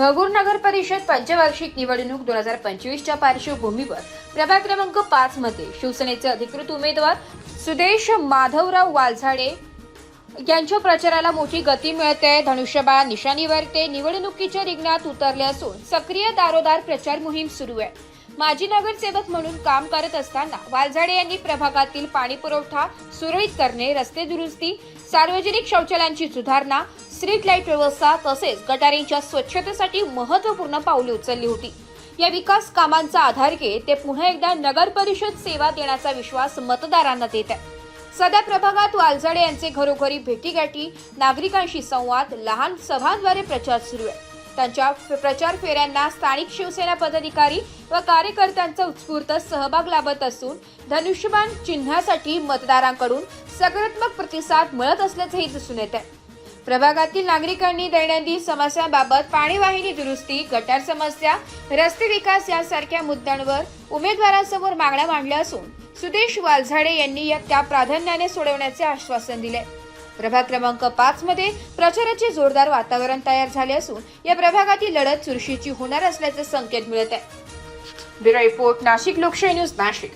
भगूर नगर परिषद पंचवार्षिक निवडणूक दोन हजार पंचवीसच्या पार्श्वभूमीवर प्रभाग क्रमांक पाच मध्ये शिवसेनेचे अधिकृत उमेदवार सुदेश माधवराव वालझाडे यांच्या प्रचाराला मोठी गती मिळते. धनुष्यबाळ निशाणीवर ते निवडणुकीच्या रिंगणात उतरले असून सक्रिय दारोदार प्रचार मोहीम सुरू आहे. माजी नगरसेवक म्हणून काम करत असताना वालझाडे यांनी प्रभागातील पाणी पुरवठा सुरळीत करणे रस्ते दुरुस्ती सार्वजनिक शौचालयांची सुधारणा स्ट्रीट लाइट व्यवस्था तसेच गटारींच्या स्वच्छतेसाठी महत्त्वपूर्ण पावले उचलली होती. या विकास कामांचा आधार घेत ते पुन्हा एकदा नगर परिषद सेवा देण्याचा विश्वास मतदारांना देत आहे सध्या प्रभागात वालझाडे यांचे घरोघरी भेटीगाठी नागरिकांशी संवाद लहान सभांद्वारे प्रचार सुरू आहे. त्यांच्या प्रचार फेऱ्यांना स्थानिक शिवसेना पदाधिकारी व कार्यकर्त्यांचा उत्स्फूर्त सहभाग लाभत असून धनुष्यबाण चिन्हासाठी मतदारांकडून सकारात्मक प्रतिसाद मिळत असल्याचेही दिसून येत आहे प्रभागातील नागरिकांनी दैनंदिन समस्यांबाबत पाणीवाहिनी दुरुस्ती गटार समस्या रस्ते विकास यासारख्या मुद्द्यांवर उमेदवारांसमोर मागण्या मांडल्या असून सुदेश वालझाडे यांनी या त्या प्राधान्याने सोडवण्याचे आश्वासन दिले प्रभाग क्रमांक पाच मध्ये प्रचाराचे जोरदार वातावरण तयार झाले असून या प्रभागातील लढत चुरशीची होणार असल्याचे संकेत मिळत आहे. ब्युरो रिपोर्ट नाशिक लोकशाही न्यूज नाशिक.